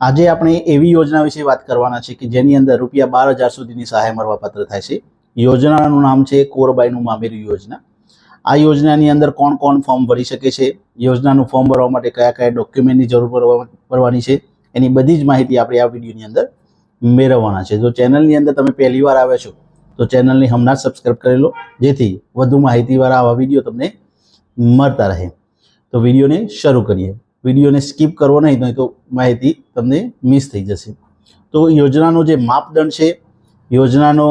આજે આપણે એવી યોજના વિશે વાત કરવાના છે કે જેની અંદર રૂપિયા બાર હજાર સુધીની સહાય મળવાપાત્ર થાય છે. યોજનાનું નામ છે કોરબાઈનું મામેરું યોજના. આ યોજનાની અંદર કોણ કોણ ફોર્મ ભરી શકે છે? યોજનાનું ફોર્મ ભરવા માટે કયા કયા ડોક્યુમેન્ટની જરૂર પડવા- પડવાની છે? એની બધી જ માહિતી આપણે આ વિડીયોની અંદર મેળવવાના છે. જો ચેનલની અંદર તમે પહેલી વાર આવ્યા છો, તો ચેનલને હમણાં જ સબસ્ક્રાઈબ કરી લો, જેથી વધુ માહિતીવાળા આવા વીડિયો તમને મળતા રહે. તો વિડીયોને શરૂ કરીએ. વિડીયોને સ્કીપ કરવો નહીં નહીં તો માહિતી તમને મિસ થઈ જશે. તો યોજનાનો જે માપદંડ છે, યોજનાનો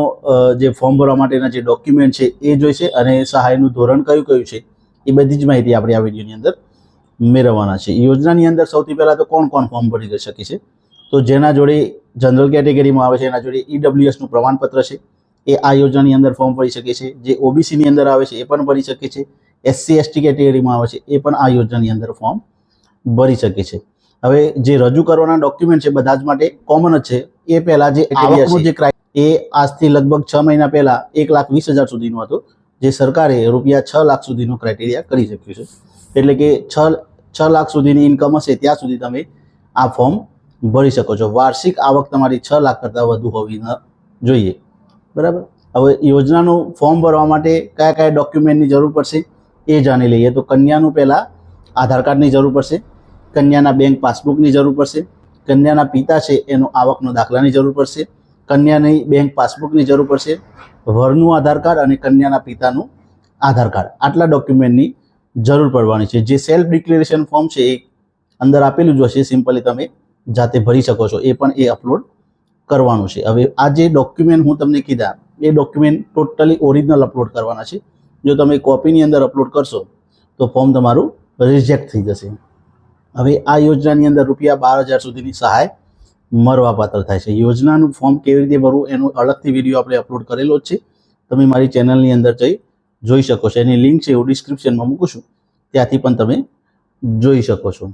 જે ફોર્મ ભરવા માટેના જે ડોક્યુમેન્ટ છે, એ જોઈશે અને સહાયનું ધોરણ કયું કયું છે, એ બધી જ માહિતી આપણે આ વિડીયોની અંદર મેળવવાના છે. યોજનાની અંદર સૌથી પહેલાં તો કોણ કોણ ફોર્મ ભરી શકે છે? તો જેના જોડે જનરલ કેટેગરીમાં આવે છે, એના જોડે ઈડબ્લ્યુએસનું પ્રમાણપત્ર છે, એ આ યોજનાની અંદર ફોર્મ ભરી શકે છે. જે ઓબીસીની અંદર આવે છે, એ પણ ભરી શકે છે. એસસી, એસટી કેટેગરીમાં આવે છે, એ પણ આ યોજનાની અંદર ફોર્મ ભરી શકે છે. હવે જે રજૂ કરવાના ડોક્યુમેન્ટ છે બધા જ માટે કોમન જ છે. એ પહેલા જે આવકનો જે એ આજથી લગભગ છ મહિના પહેલા એક લાખ વીસ હજાર સુધીનું હતો. જે સરકારે રૂપિયા છ લાખ સુધીનું ક્રાઇટેરિયા કરી શક્યું છે. એટલે કે છ છ લાખ સુધીની ઇન્કમ હશે ત્યાં સુધી તમે આ ફોર્મ ભરી શકો છો. વાર્ષિક આવક તમારી છ લાખ કરતાં વધુ હોવી ન જોઈએ. બરાબર? હવે યોજનાનું ફોર્મ ભરવા માટે કયા કયા ડોક્યુમેન્ટની જરૂર પડશે એ જાણી લઈએ. તો કન્યાનું પહેલાં આધાર કાર્ડની જરૂર પડશે. કન્યાના બેંક પાસબુકની જરૂર પડશે. કન્યાના પિતા છે, એનો આવકનો દાખલાની જરૂર પડશે. કન્યાની બેંક પાસબુકની જરૂર પડશે. વરનું આધાર કાર્ડ અને કન્યાના પિતાનું આધાર કાર્ડ. આટલા ડોક્યુમેન્ટની જરૂર પડવાની છે. જે સેલ્ફ ડિક્લેરેશન ફોર્મ છે, એ અંદર આપેલું જ હશે. સિમ્પલી તમે જાતે ભરી શકો છો. એ પણ એ અપલોડ કરવાનું છે. હવે આ જે ડોક્યુમેન્ટ હું તમને કીધા, એ ડોક્યુમેન્ટ ટોટલી ઓરિજિનલ અપલોડ કરવાના છે. જો તમે કોપીની અંદર અપલોડ કરશો, તો ફોર્મ તમારું રિજેક્ટ થઈ જશે. હવે આ યોજનાની અંદર રૂપિયા બાર હજાર સુધીની સહાય મળવાપાત્ર થાય છે. યોજનાનું ફોર્મ કેવી રીતે ભરવું એનો અલગથી વીડિયો આપણે અપલોડ કરેલો જ છે. તમે મારી ચેનલની અંદર જઈ જોઈ શકો છો. એની લિંક છે, હું ડિસ્ક્રિપ્શનમાં મૂકું છું. ત્યાંથી પણ તમે જોઈ શકો છો.